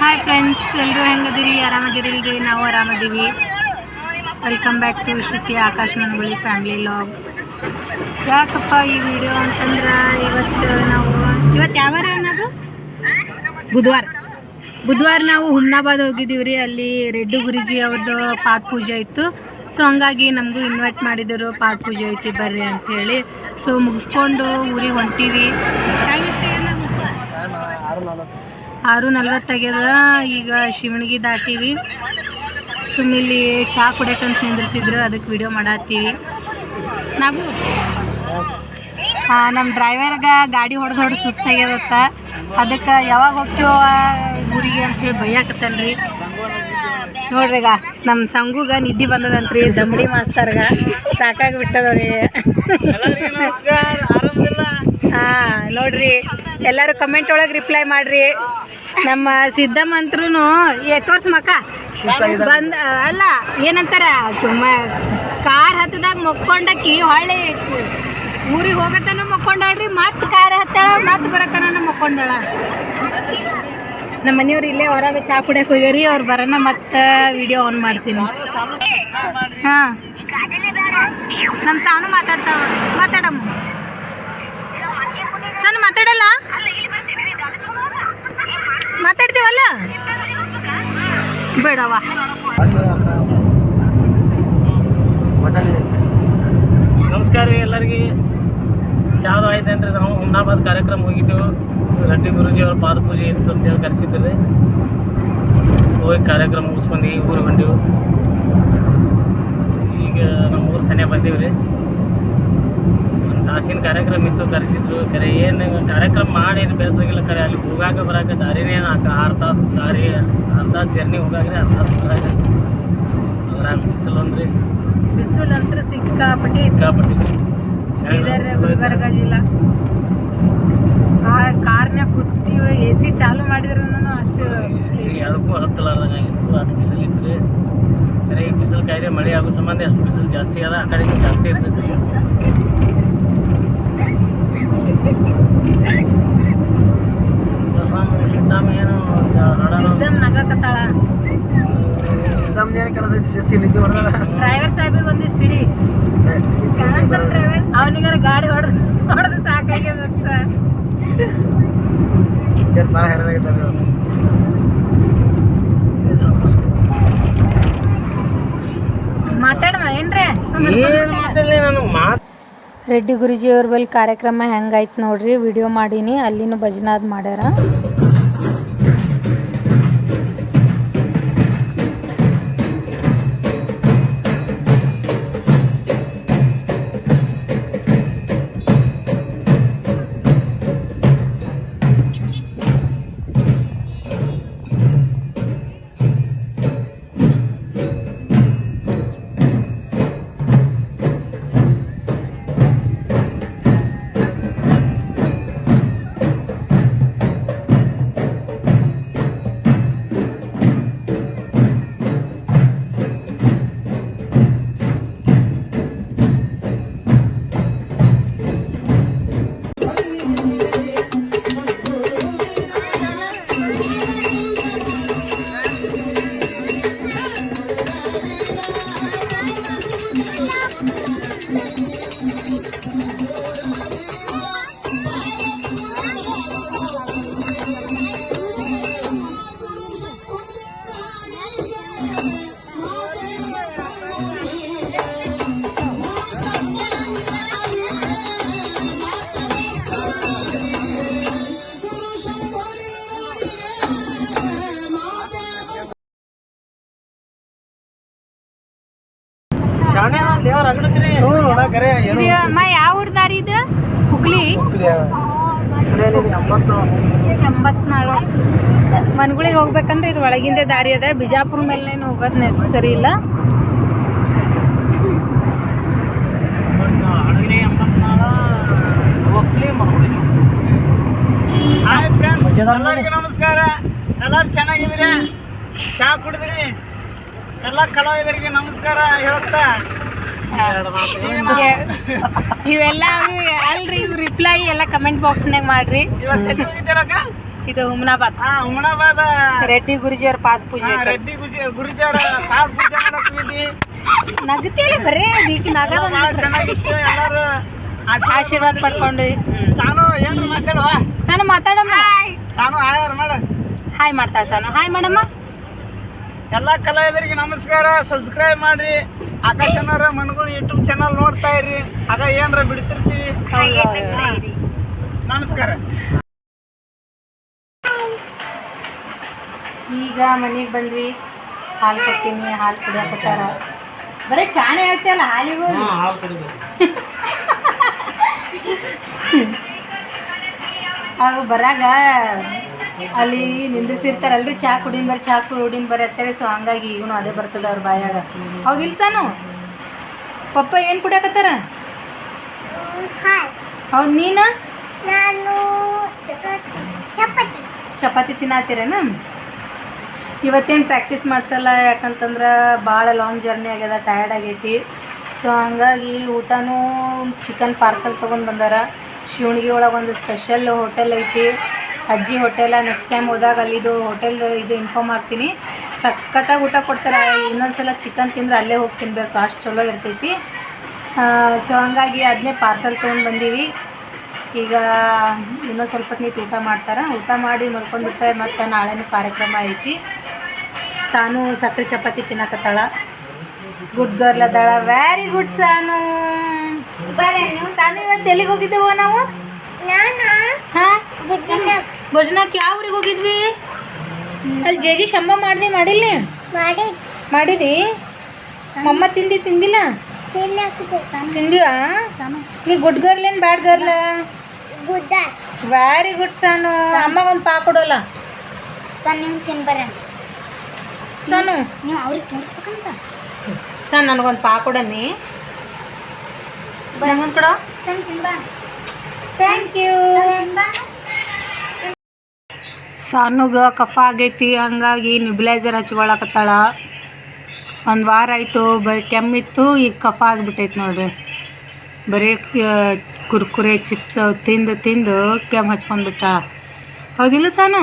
Hi friends ಎಲ್ಲರೂ ಹೆಂಗದಿರಿ? ಆರಾಮದಿರಿ ಇಲ್ರಿ ನಾವು ಆರಾಮದೀವಿ. Welcome back to Shruti Akash Managuli family log ಯಾಕಪ್ಪ ಈ ವಿಡಿಯೋ ಅಂತಂದ್ರೆ ಇವತ್ತು ನಾವು ಇವತ್ತು ಯಾವಾರ ಅನ್ನೋದು? ಬುಧವಾರ. ಬುಧವಾರ ನಾವು ಹುಮ್ನಾಬಾದ್ ಹೋಗಿದ್ದೀವಿ ರೀ ಅಲ್ಲಿ ರೆಡ್ಡು ಗುರುಜಿ ಅವ್ರದ್ದು ಪಾತ್ ಪೂಜೆ ಇತ್ತು. ಸೊ ಹಂಗಾಗಿ ನಮಗೂ ಇನ್ವೈಟ್ ಮಾಡಿದರು. ಪಾತ್ ಪೂಜೆ ಐತಿ, ಬರ್ರಿ ಅಂಥೇಳಿ ಸೊ ಮುಗಿಸ್ಕೊಂಡು ಊರಿಗೆ ಹೊಂಟೀವಿ. ಆರು ನಲ್ವತ್ತಾಗ್ಯದ ಈಗ ಶಿವಣಿಗೆ ದಾಟೀವಿ. ಸುಮ್ಮಿಲ್ಲಿ ಚಹಾ ಕುಡಿಯಕ್ಕಂತ ನಿಂದ್ರಿಸಿದ್ರು. ಅದಕ್ಕೆ ವಿಡಿಯೋ ಮಾಡತ್ತೀವಿ. ನಾವು ನಮ್ಮ ಡ್ರೈವರ್ಗೆ ಗಾಡಿ ಹೊಡೆದು ಹೊಡೆದು ಸುಸ್ತಾಗ್ಯದತ್ತ. ಅದಕ್ಕೆ ಯಾವಾಗ ಹೋಗ್ತೀವ ಊರಿಗೆ ಅಂತೇಳಿ ಬೈಯಾಕತ್ತನ್ರಿ ನೋಡ್ರಿಗ ನಮ್ಮ ಸಂಗುಗ ನಿದ್ದೆ ಬಂದದಂತ್ರಿ ದಮಡಿ ಮಾಸ್ತರ್ಗ. ಸಾಕಾಗಿ ಬಿಟ್ಟದವ್ರಿ. ಹಾ, ನೋಡ್ರಿ. ಎಲ್ಲರೂ ಕಮೆಂಟ್ ಒಳಗೆ ರಿಪ್ಲೈ ಮಾಡ್ರಿ. ನಮ್ಮ ಸಿದ್ದಮ್ಮಂತ್ರು ಏ ಮಕ್ಕ ಬಂದ ಅಲ್ಲ, ಏನಂತಾರ ಕಾರ್ ಹತ್ತದಾಗ ಮಕ್ಕೊಂಡಕ್ಕಿ ಹೊಳ್ಳಿ ಊರಿಗೆ ಹೋಗತನ ಮಕ್ಕೊಂಡಾಳ್ರಿ, ಮತ್ತೆ ಕಾರ್ ಹತ್ತಾಳ, ಮತ್ತೆ ಬರತನ ಮಕ್ಕೊಂಡಾಳ. ನಮ್ಮ ಮನೆಯವ್ರು ಇಲ್ಲೇ ಹೊರಗೆ ಚಾ ಕುಡಿಯಕ್ಕೆ ಹೋಗ್ಯಾರಿ, ಅವ್ರು ಬರೋಣ ಮತ್ತೆ ವಿಡಿಯೋ ಆನ್ ಮಾಡ್ತೀನಿ. ಹಾಂ. ನಮ್ಮ ಸಾನು ಮಾತಾಡ್ತಾವ ಮಾತಾಡಮ್ಮ. ಸಣ್ಣ ಮಾತಾಡಲ್ಲ? ಮಾತಾಡ್ತೀವಲ್ಲ? ಬೇಡವಾ? ನಮಸ್ಕಾರ ರೀ ಎಲ್ಲರಿಗೆ. ಚಾಲು ಆಯ್ತು ನಾವು ಹುಮ್ನಾಬಾದ್ ಕಾರ್ಯಕ್ರಮ ಹೋಗಿದ್ದೆವು ರಟ್ಟಿ ಗುರುಜಿ ಅವ್ರ ಪಾದ ಪೂಜೆ ಇತ್ತು ಅಂತೇಳಿ ರೀ ಹೋಗಿ ಕಾರ್ಯಕ್ರಮ ಮುಗಿಸ್ಕೊಂಡು ಊರಿಗೆ ಬಂದೆವು. ಈಗ ನಮ್ಮ ಊರು ಸನಿಯ ಬಂದೀವಿ ರೀ. ಒಂದು ಕಾರ್ಯಕ್ರಮ ಇತ್ತು ಕರೆಸಿದ್ರು. ಕರೆ ಏನು ಕಾರ್ಯಕ್ರಮ ಮಾಡಿ ಏನು ಬೇಸಾಗಿಲ್ಲ ಕರೆ. ಅಲ್ಲಿ ಹೋಗಾಕ ಬರಾಕ ದಾರಿನೇ ನಾಲ್ಕು ಆರು ತಾಸು ದಾರಿ ಆರು ತಾಸು ಜರ್ನಿ ಹೋಗಾಕ್ರಿ ಆರು ತಾಸು ಬರಾಕ. ಅದ್ರಾಗ ಬಿಸಿಲು ಅಂದ್ರಿ. ಬಿಸಿಲು ಅಂತ ಸಿಕ್ಕಾಪಟ್ಟಿ. ಸಿಕ್ಕಾಪಟ್ಟಿ. ಗುಲ್ಬರ್ಗ ಜಿಲ್ಲಾ. ಕಾರ್ನ್ಯಾಗ ಕೂತೀವಿ ಎ ಸಿ ಚಾಲು ಮಾಡಿದ್ರು ಅಷ್ಟು ಅದಕ್ಕೂ ಹತ್ತಲಾರ್ದಂಗಾಗಿತ್ತು. ಅಷ್ಟು ಬಿಸಿಲು ಇತ್ತು ಈ ಬಿಸಿಲು ಕಾಯ್ದೆ ಮಳೆ ಆಗೋ ಸಂಬಂಧ ಅಷ್ಟು ಬಿಸಿಲು ಜಾಸ್ತಿ ಅದ. ಆ ಕಡೆ ಜಾಸ್ತಿ ಇರ್ತೈತಿ ಏನು ಕೆಲಸ ಐತಿ ಶಿಸ್ತಿ ನಿದ್ದೆ ಹೊಡೆದ. ಡ್ರೈವರ್ ಸಾಹೇಬಿಗೆ ಒಂದಿಷ್ಟು ಹಿಡಿ. ಅವನಿಗಾರ ಗಾಡಿ ಹೊಡೆದು ಹೊಡೆದು ಸಾಕಾಗ್ಯದ ಭಾಳ ಮಾತಾಡೋಣ ಏನ್ರೆ? ಏನು ಮಾತಾಡಲಿ ನಾನು? ಮಾತು ರೆಡ್ಡಿ ಗುರೂಜಿಯವ್ರ ಬಳಿ ಕಾರ್ಯಕ್ರಮ ಹೆಂಗಾಯ್ತು ನೋಡ್ರಿ ವಿಡಿಯೋ ಮಾಡೀನಿ ಅಲ್ಲಿನೂ ಭಜನಾದ ಮಾಡ್ಯಾರ. ಇದು ಅಮ್ಮ ಯಾವ ಊರ್ ದಾರಿ ಇದು? ಹುಗ್ಲಿ ಮನ್ಗುಳಿಗೆ ಮನ್ಗಳಿಗೆ ಹೋಗ್ಬೇಕಂದ್ರೆ ಇದು ಒಳಗಿಂದ ದಾರಿ ಅದ. ಬಿಜಾಪುರ ಮೇಲೆ ಹೋಗೋದು ನೆಸೆಸರಿ ಇಲ್ಲ. ಎಂಬತ್ನಾಳ ಎಲ್ಲರಿಗೂ ನಮಸ್ಕಾರ. ಎಲ್ಲರೂ ಚೆನ್ನಾಗಿದ್ದೀರಿ? ಚಹಾ ಕುಡಿದ್ರಿ? ಎಲ್ಲ ಕಲಾವಿದರಿಗೆ ನಮಸ್ಕಾರ ಹೇಳುತ್ತಾ? ಇವೆಲ್ಲ ಅಲ್ರಿ ಇವ್ ರಿಪ್ಲೈ ಎಲ್ಲ ಕಮೆಂಟ್ ಬಾಕ್ಸ್ನಾಗ ಮಾಡ್ರಿ. ಇದು ಹುಮ್ನಾಬಾದ್. ಹುಮನಾಬಾದ. ರೆಡ್ಡಿ ಗುರುಜಿಯವ್ರ ಪಾದ ಪೂಜೆ ರೆಡ್ಡಿ ಗುರುಜಿಯವ್ರ ಗುರುಜಾರ ಪಾದ ಪೂಜೆ ಮಾಡಕ್ ಹೋಗಿದ್ವಿ. ನಗತಿಯಲ್ಲಿ ಬರೀ ಈಗ ನಗದ ಚೆನ್ನಾಗಿತ್ತು ಎಲ್ಲರೂ ಆಶೀರ್ವಾದ ಆಶೀರ್ವಾದ ಪಡ್ಕೊಂಡು ಸಾನು ಏನ್ರ ಮಾತಾಡುವ? ಸಾನು ಮಾತಾಡಮ್ಮ. ಸಾನು ಹಾಯ್ ಮಾಡ. ಹಾಯ್ ಮಾಡ್ತಾಳೆ ಸಾನು. ಹಾಯ್ ಮಾಡಮ್ಮ. ಎಲ್ಲ ಕಲಾವಿದರಿಗೆ ನಮಸ್ಕಾರ ಸಬ್ಸ್ಕ್ರೈಬ್ ಮಾಡ್ರಿ. ಆಕಾಶನಾರ ಅನ್ನೋರ ಮನ್ಗಳು ಯೂಟ್ಯೂಬ್ ಚಾನಲ್ ನೋಡ್ತಾ ಇರಿ ಆಗ ಏನರ ಬಿಡ್ತಿರ್ತೀವಿ. ನಮಸ್ಕಾರ. ಈಗ ಮನೆಗೆ ಬಂದ್ವಿ. ಹಾಲು ಕೊಡ್ತೀನಿ ಹಾಲು ಕುಡಿಯಾಕತ್ತಾರ ಬರೀ ಚಾನೆ ಹೇಳ್ತಿಯಲ್ಲ ಹಾಲಿಗೂ ಹಾಗೂ ಬರಾಗ ಅಲ್ಲಿ ನಿಂದ್ರಿಸಿರ್ತಾರಲ್ರಿ ಚಾ ಕುಡಿನ್ ಬರ್ರಿ ಚಾ ಕುಡಿನ್ ಬರ್ರಿ ಅಂತಾರೆ ಸೊ ಹಂಗಾಗಿ ಈಗನು ಅದೇ ಬರ್ತದ ಅವ್ರ ಬಾಯಾಗ. ಹೌದಿಲ್ಲ ಸಾನು ಪಪ್ಪ ಏನು ಕುಡಿಯಾಕತ್ತಾರ? ಹೌದು ನೀನು? ನಾನು ಚಪಾತಿ ತಿನ್ನತ್ತೀರೇನ ಚಪಾತಿ ತಿನ್ನತ್ತೀರೇನು ಇವತ್ತೇನು ಪ್ರಾಕ್ಟೀಸ್ ಮಾಡಿಸಲ್ಲ ಯಾಕಂತಂದ್ರೆ ಭಾಳ ಲಾಂಗ್ ಜರ್ನಿ ಆಗ್ಯದ ಟಯರ್ಡ್ ಆಗೈತಿ. ಸೊ ಹಂಗಾಗಿ ಊಟನೂ ಚಿಕನ್ ಪಾರ್ಸಲ್ ತೊಗೊಂಡು ಬಂದಾರ. ಶಿವಣಿಗೆ ಒಳಗೆ ಒಂದು ಸ್ಪೆಷಲ್ ಹೋಟೆಲ್ ಐತಿ. ಅಜ್ಜಿ ಹೋಟೆಲ ನೆಕ್ಸ್ಟ್ ಟೈಮ್ ಹೋದಾಗ ಅಲ್ಲಿದು ಹೋಟೆಲ್ ಇದು ಇನ್ಫಾರ್ಮ್ ಆಗ್ತೀನಿ ಸಖತ್ತಾಗಿ ಊಟ ಕೊಡ್ತಾರೆ. ಇನ್ನೊಂದ್ಸಲ ಚಿಕನ್ ತಿಂದ್ರೆ ಅಲ್ಲೇ ಹೋಗಿ ತಿನ್ಬೇಕು. ಅಷ್ಟು ಚಲೋ ಇರ್ತೈತಿ. ಸೊ ಹಂಗಾಗಿ ಅದನ್ನೇ ಪಾರ್ಸಲ್ ತೊಗೊಂಡು ಬಂದೀವಿ. ಈಗ ಇನ್ನೊಂದು ಸ್ವಲ್ಪ ಹೊತ್ತು ಊಟ ಮಾಡ್ತಾರೆ. ಊಟ ಮಾಡಿ ಮಲ್ಕೊಂಡ್ಬಿಡ್ತಾರೆ ಮತ್ತು ನಾಳೆನೂ ಕಾರ್ಯಕ್ರಮ ಐತಿ. ಸಾನು ಸಕ್ಕರೆ ಚಪಾತಿ ತಿನ್ನಕತ್ತಾಳ. ಗುಡ್ ಗರ್ಲ್ ಅದಾಳ. Very good Sanu. ಸಾನು ಇವತ್ತು ಎಲ್ಲಿಗೆ ಹೋಗಿದ್ದೆವು ನಾವು? ಹಾಂ? ಭೋಜನಕ್ಕೆ ಯಾವ ಊರಿಗೆ ಹೋಗಿದ್ವಿ? ಅಲ್ಲಿ ಜೆ ಜಿ ಶಂಬ ಮಾಡಿದೆ ಮಾಡಿಲ್ಲ? ಮಾಡಿ ಮಾಡಿದಿ? ಅಮ್ಮ ತಿಂದಿ ತಿಂದಿಲ್ಲ? ತಿಂದಿಯಾ? ನೀ ಗುಡ್ ಗರ್ಲ್ ಏನು bad girl? Very good Sanu ಅಮ್ಮ ಒಂದು ಪಾ ಕೊಡೋಲ್ಲ? ಸಣ್ಣ ನೀವು ತಿನ್ಬರ ಸಾನು ನೀವು ಅವ್ರಿಗೆ ತೋರಿಸ್ಬೇಕಂತ. ಸಣ್ಣ ನನಗೊಂದು ಪಾ ಕೊಡನ್ನಿ ನಂಗೊಂದು ಕೊಡ. ಸಣ್ಣ ತಿನ್ಬಾ ಥ್ಯಾಂಕ್ ಯು ಸಾನುಗ ಕಫ ಆಗೈತಿ ಹಂಗಾಗಿ ನಿಬ್ಲೈಸರ್ ಹಚ್ಕೊಳಕತ್ತಾಳ. ಒಂದು ವಾರ ಆಯಿತು ಬರೀ ಕೆಮ್ಮಿತ್ತು ಈಗ ಕಫ ಆಗಿಬಿಟ್ಟೈತೆ ನೋಡ್ರಿ. ಬರೀ ಕುರ್ಕುರೆ ಚಿಪ್ಸ್ ತಿಂದು ತಿಂದು ಕೆಮ್ಮು ಹಚ್ಕೊಂಡ್ಬಿಟ್ಟ. ಹೌದಿಲ್ಲ ಸಾನು?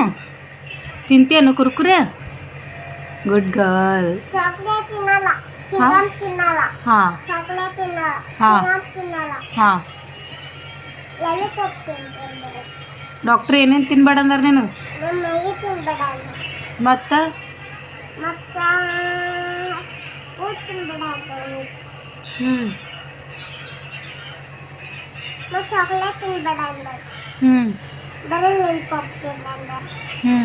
ತಿಂತೀಯನು ಕುರ್ಕುರೆ? ಗುಡ್ ಗರ್ಲ್ ಹಾಂ? ಹಾಂ. ಹಾಂ. ಡಾಕ್ಟ್ರ್ ಏನೇನು ತಿನ್ಬೇಡ ಅಂದ್ರೆ ನೀನು? ಮತ್ತು? ಹ್ಞೂ ಹ್ಞೂ ಹ್ಞೂ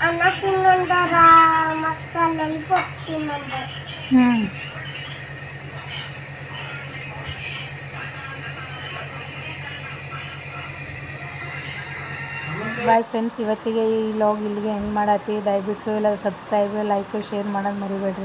ಅನ್ನ ತಿನ್ನಂದರ ಮತ್ತು ಲಾಲಿಪಾಪ್ ತಿನ್ನಂದರ. ಹ್ಞೂ ಬಾಯ್ ಫ್ರೆಂಡ್ಸ್ ಇವತ್ತಿಗೆ ಈ ಲಾಗ್ ಇಲ್ಲಿಗೆ ಎಂಡ್ ಮಾಡತ್ತೀವಿ ದಯವಿಟ್ಟು ಇಲ್ಲ ಸಬ್ಸ್ಕ್ರೈಬ್ ಲೈಕ್ ಶೇರ್ ಮಾಡೋದು ಮರಿಬೇಡ್ರಿ.